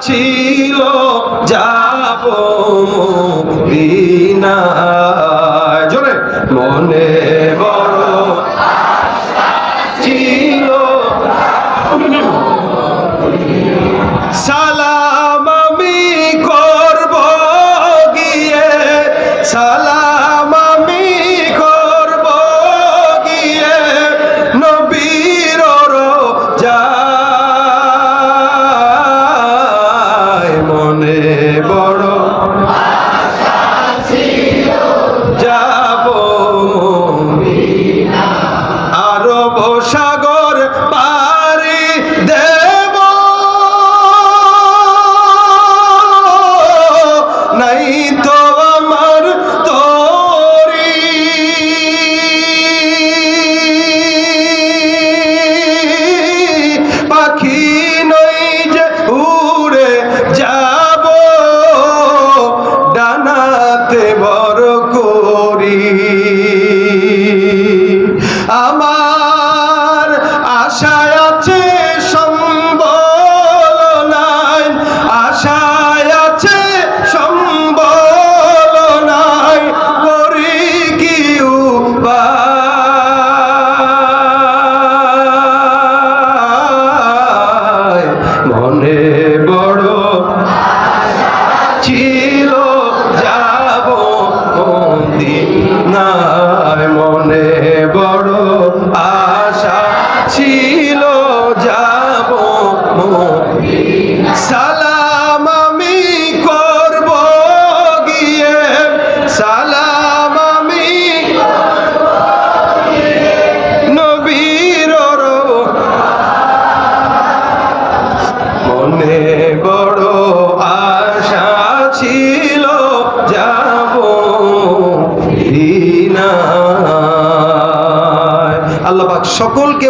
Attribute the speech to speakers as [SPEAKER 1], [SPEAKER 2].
[SPEAKER 1] ছিল যাব মদিনায়। জোরে। মনে বড় ছিল আমার আশায় আছে সম্বল নাই আশায় আছে সম্বল নাই করি কি মনে বড় বড় আশা ছিল যাব সালাম আমি করব গিয়ে। সালাম আমি নবীর মনে বড় আশা ছিল যাব আল্লাহ সকলকে